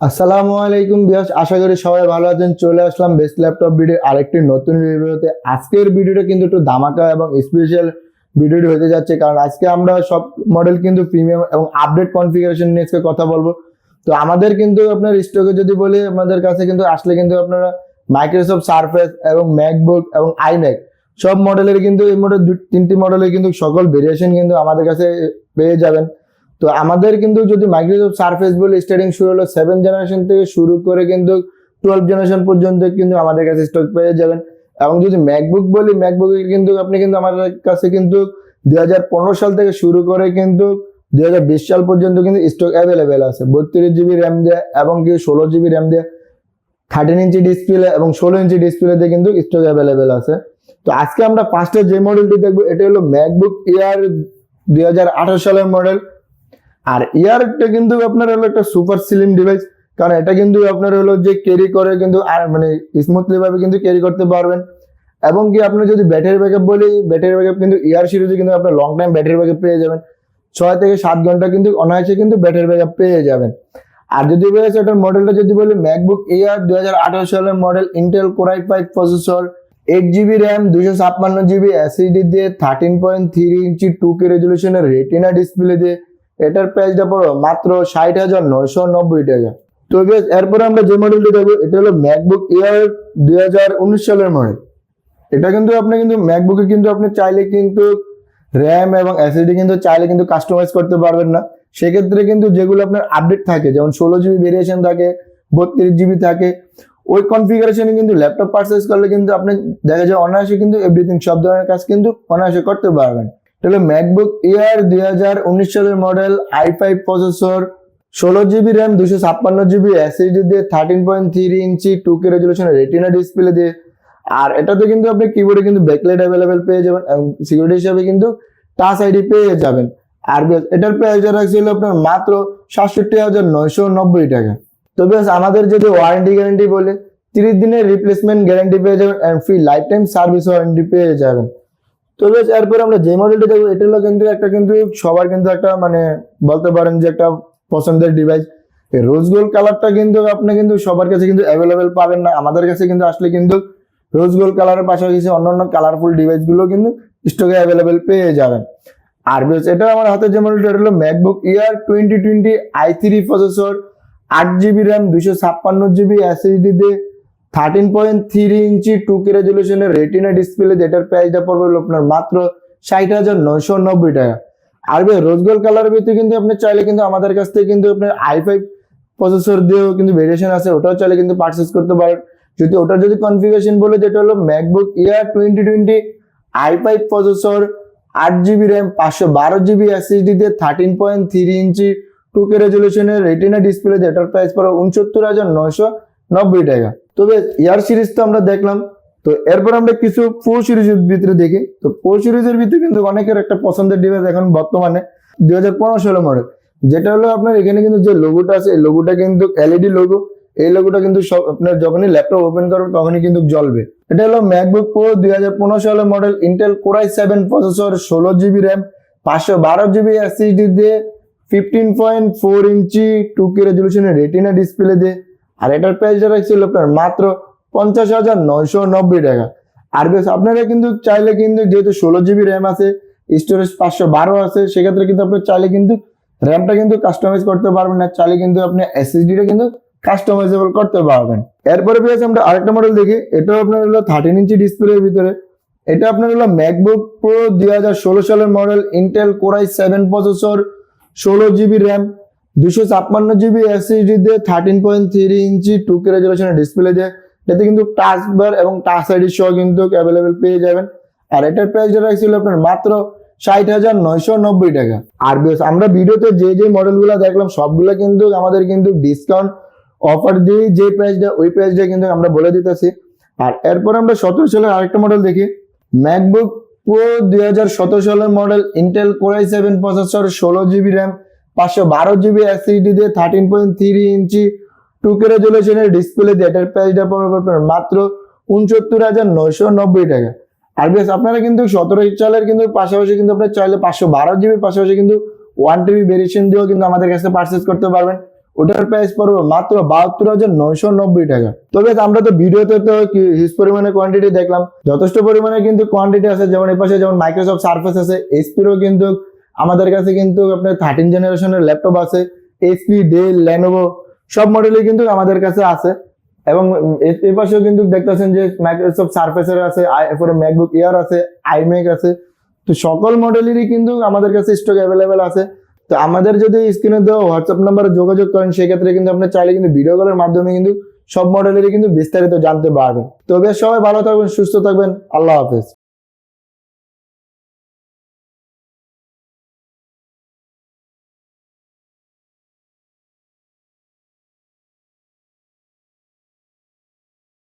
আসসালামু আলাইকুম বিয়াস আশা করি সবাই ভালো আছেন। চলে আসলাম বেস্ট ল্যাপটপ ভিডিও আরেকটি নতুন রিভিউতে। আজকের ভিডিওটা কিন্তু একটু ধামাকা এবং স্পেশাল ভিডিওটি হতে যাচ্ছে, কারণ আজকে আমরা সব মডেল কিন্তু প্রিমিয়াম এবং আপডেট কনফিগারেশন নিয়ে আজকে কথা বলব। তো আমাদের কিন্তু আপনার স্টকে যদি বলি, আমাদের কাছে কিন্তু আসলে কিন্তু আপনারা মাইক্রোসফট সারফেস এবং ম্যাকবুক এবং আইম্যাক সব মডেলের কিন্তু এই মডেল তিনটি মডেলের কিন্তু সকল ভেরিয়েশন কিন্তু আমাদের কাছে পেয়ে যাবেন। তো আমাদের কিন্তু যদি মাইক্রোসফট সার্ফেস বলে স্টার্টিং শুরু হলো সেভেন জেনারেশন থেকে শুরু করে কিন্তু টুয়েলভ জেনারেশন পর্যন্ত কিন্তু আমাদের কাছে স্টক পেয়ে যাবেন। এবং যদি ম্যাকবুক বলি ম্যাকবুকে কিন্তু আপনি কিন্তু আমাদের কাছে কিন্তু দুই হাজার পনেরো সাল থেকে শুরু করে কিন্তু দু হাজার বিশ সাল পর্যন্ত কিন্তু স্টক অ্যাভেলেবেল আছে। বত্রিশ জিবি র্যাম দেয় এবং কি ষোলো জিবি র্যাম দেয় থার্টিন ইঞ্চি ডিসপ্লে এবং ষোলো ইঞ্চি ডিসপ্লে দিয়ে কিন্তু স্টক অ্যাভেলেবেল আছে। তো আজকে আমরা ফার্স্টে যে মডেলটি দেখব, এটা হলো ম্যাকবুক ইয়ার দুই হাজার আঠারো সালের মডেল আর ইয়ারটা কিন্তু আপনার হলো একটা সুপার স্লিম ডিভাইস কারণ এটা কিন্তু আপনার হলো যে ক্যারি করে কিন্তু আর মানে স্মুথলি ভাবে কিন্তু ক্যারি করতে পারবেন। এবং কি আপনি যদি ব্যাটারি ব্যাকআপ বলি ব্যাটারি ব্যাকআপ কিন্তু ইয়ার সিরিজে কিন্তু আপনার লং টাইম ব্যাটারি ব্যাকআপ পেয়ে যাবেন। ছয় থেকে সাত ঘণ্টা কিন্তু অনায়াসে কিন্তু ব্যাটারি ব্যাকআপ পেয়ে যাবেন। আর যদি বলেছে এটার মডেলটা যদি বলি ম্যাকবুক এয়ার দু হাজার আঠারো সালের model Intel core i five processor eight GB RAM দুশো ছাপ্পান্ন জিবি অ্যাসিডি দিয়ে থার্টিন পয়েন্ট থ্রি ইঞ্চি টু কে রেজলিউশনের রেটিনা ডিসপ্লে দিয়ে এটার প্রাইসটা পড়ো মাত্র ষাট হাজার নয়শো নব্বই টাকা। তো এরপরে আমরা যে মডেলটি দেখব, এটা হলো ম্যাকবুক এয়ার দুই সালের মডেল এটা কিন্তু আপনি কিন্তু ম্যাকবুকে কিন্তু আপনি চাইলে কিন্তু র্যাম এবং এসএসডি কিন্তু চাইলে কিন্তু কাস্টমাইজ করতে পারবেন না। সেক্ষেত্রে কিন্তু যেগুলো আপনার আপডেট থাকে, যেমন ষোলো জিবি ভেরিয়েশন থাকে, বত্রিশ জিবি থাকে, ওই কনফিগারেশনে কিন্তু ল্যাপটপ পারচেস করলে কিন্তু আপনি দেখা যায় অনায়াসে কিন্তু এভরিথিং সব ধরনের কাজ কিন্তু অনায়াসে করতে পারবেন। এটা হলো ম্যাকবুক এয়ার দুই হাজার উনিশ সালের মডেল আই ফাইভ প্রসেসর ষোলো জিবি র্যাম দুশো ছাপ্পান্ন জিবি এসএসডি দিয়ে থার্টিন পয়েন্ট থ্রি ইঞ্চি টু কে রেজলিউশনের রেটিনা ডিসপ্লে দিয়ে। আর এটাতে কিন্তু আপনি কিবোর্ডে কিন্তু ব্যাকলাইট অ্যাভেলেবেল পেয়ে যাবেন এবং সিকিউরিটি হিসাবে কিন্তু টাচ আইডি পেয়ে যাবেন। আর এটার প্রাইস রাখছিল আপনার মাত্র সাতষট্টি হাজার নয়শো নব্বই টাকা। তো বেশ, আমাদের যদি ওয়ারেন্টি গ্যারান্টি বলে, তিরিশ দিনের রিপ্লেসমেন্ট গ্যারান্টি পেয়ে যাবেন and free lifetime service warranty পেয়ে যাবেন। তো বেশ, এরপর আমরা যে মডেলটি দেখব, এটা হলো কিন্তু একটা কিন্তু সবার কিন্তু একটা মানে বলতে পারেন যে একটা পছন্দের ডিভাইস রোজ গোল্ড কালারটা কিন্তু আপনি কিন্তু সবার কাছে কিন্তু অ্যাভেলেবেল পাবেন না। আমাদের কাছে কিন্তু আসলে কিন্তু রোজ গোল্ড কালারের পাশাপাশি অন্যান্য কালারফুল ডিভাইসগুলো কিন্তু স্টকে অ্যাভেলেবেল পেয়ে যাবেন। আর বেশ, এটা আমার হাতে যে মডেলটা এটা হলো MacBook Air twenty twenty i three processor আট জিবি র্যাম দুশো ছাপ্পান্ন জিবি এসএসডি দিয়ে থার্টিন পয়েন্ট থ্রি ইঞ্চি টু কে রেজলিউশনের রেটিনা ডিসপ্লে যেটার প্রাইসটা পড়বে আপনার মাত্র ষাট হাজার নয়শো নব্বই টাকা। আর ভাই রোজ গোল্ড কালারের ভিতরে কিন্তু আপনি চাইলে কিন্তু আমাদের কাছ থেকে কিন্তু আপনার আই ফাইভ প্রসেসর দিয়েও কিন্তু ভেরিয়েশন আছে, ওটাও চাইলে কিন্তু পারচেস করতে পারেন। যদি ওটার যদি কনফিগারেশন বলে, যেটা হলো MacBook Air twenty twenty i five processor আট জিবি র্যাম পাঁচশো বারো জিবি এসএসডি দিয়ে থার্টিন পয়েন্ট থ্রি ইঞ্চি টু কে রেজলিউশনের রেটিনা ডিসপ্লে যেটার প্রাইস পড়ে উনসত্তর হাজার নয়শো নব্বই টাকা। তবে এয়ার সিরিজ তো আমরা দেখলাম। তো এরপর আমরা কিছু ফোর সিরিজের ভিতরে দেখি। তো ফোর সিরিজের ভিতরে কিন্তু অনেকের একটা পছন্দের ডিভাইস এখন বর্তমানে দুই হাজার পনেরো ষোলো মডেল যেটা হলো আপনার এখানে কিন্তু যে লোগোটা আছে, এই লোগোটা কিন্তু এলইডি লোগো এই লোগোটা কিন্তু সব আপনার যখনই ল্যাপটপ ওপেন করবে, তখনই কিন্তু জ্বলবে। এটা হলো ম্যাকবুক প্রো দুই হাজার পনেরো সালের model Intel core i seven processor ষোলো জিবি র্যাম পাঁচশো বারো জিবি এসএসডি দিয়ে ফিফটিন পয়েন্ট ফোর ইঞ্চি টু কে রেজলিউশনের রেটিনা ডিসপ্লে দিয়ে আর এটার প্রাইসটা রাখছিল আপনার মাত্র পঞ্চাশ হাজার নয়শো নব্বই টাকা। আর বেশ আপনারা কিন্তু চাইলে কিন্তু যেহেতু ষোলো জিবি র্যাম আছে স্টোরেজ পাঁচশো বারো আছে, সেক্ষেত্রে কিন্তু আপনি চাইলে কিন্তু র্যামটা কিন্তু কাস্টমাইজ করতে পারবেন না চাইলে কিন্তু আপনি এসএসডিটা কিন্তু কাস্টমাইজেবল করতে পারবেন। এরপরে পেয়েছে আমরা আরেকটা মডেল দেখি, এটাও আপনার হলো থার্টিন ইঞ্চি ডিসপ্লের ভিতরে। এটা আপনার হলো ম্যাকবুক প্রো দুই হাজার ষোলো সালের model Intel core i seven processor ষোলো জিবি র্যাম দুশো ছাপ্পান্ন জিবি এসএসডি দিয়ে থার্টিন পয়েন্ট থ্রি ইঞ্চি টু কে রেজলিউশনের ডিসপ্লে দিয়ে। এতে কিন্তু টাচ বার এবং টাচ আইডি সহ কিন্তু অ্যাভেলেবেল পেয়ে যাবেন। আর এটার প্রাইস যেটা ছিল আপনার মাত্র ষাট হাজার নয়শো নব্বই টাকা। আর আমরা ভিডিওতে যে যে মডেলগুলো দেখলাম, সবগুলো কিন্তু আমাদের কিন্তু ডিসকাউন্ট অফার দিয়ে যে প্রাইসটা ওই প্রাইসটা কিন্তু আমরা বলে দিতেছি। আর এরপর আমরা সতেরো সালের আরেকটা মডেল দেখি। ম্যাকবুক প্রো দুই হাজার সতেরো সালের model Intel core i seven processor ষোলো জিবি র্যাম পাঁচশো বারো জিবি এসএসডি দিয়ে থার্টিন পয়েন্ট থ্রি ইঞ্চি টু কে রেজলিউশনের ডিসপ্লে দিয়ে এটার প্রাইসটা পড়বে মাত্র উনসত্তর হাজার নয়শো নব্বই টাকা। আর বেশ, আপনারা কিন্তু সতেরো সালের কিন্তু পাশাপাশি কিন্তু আপনার চাইলে পাঁচশো বারো জিবির পাশাপাশি কিন্তু ওয়ান টিবি ভেরিয়েশন দিয়েও কিন্তু আমাদের কাছে পারচেস করতে পারবেন। ওটার প্রাইস পড়বে মাত্র বাহাত্তর হাজার নয়শো নব্বই টাকা। তবে আমরা তো ভিডিওতে তো হিউজ পরিমাণে কোয়ান্টিটি দেখলাম। যথেষ্ট পরিমাণে কিন্তু কোয়ান্টিটি আছে। যেমন এই পাশে যেমন মাইক্রোসফট সার্ফেস আছে এইচপিরও কিন্তু আমাদের কাছে কিন্তু আপনার থার্টিন জেনারেশনের ল্যাপটপ আছে এসপি ডেল ল্যানোভো সব মডেলই কিন্তু আমাদের কাছে আছে। এবং উম এ- এই পাশেও কিন্তু দেখতেছেন যে মাইক্রোসফট সার্ফেসের আছে এরপরে ম্যাকবুক এয়ার আছে আইম্যাক আছে। তো সকল মডেলেরই কিন্তু আমাদের কাছে স্টক অ্যাভেলেবেল আছে। তো আমাদের যদি স্ক্রিনে দেওয়া হোয়াটসঅ্যাপ নাম্বারে যোগাযোগ করেন, সেক্ষেত্রে কিন্তু আপনি চাইলে কিন্তু ভিডিও কলের মাধ্যমে কিন্তু সব মডেলেরই কিন্তু বিস্তারিত জানতে পারবেন। তবে সবাই ভালো থাকবেন, সুস্থ থাকবেন, আল্লাহ হাফেজ।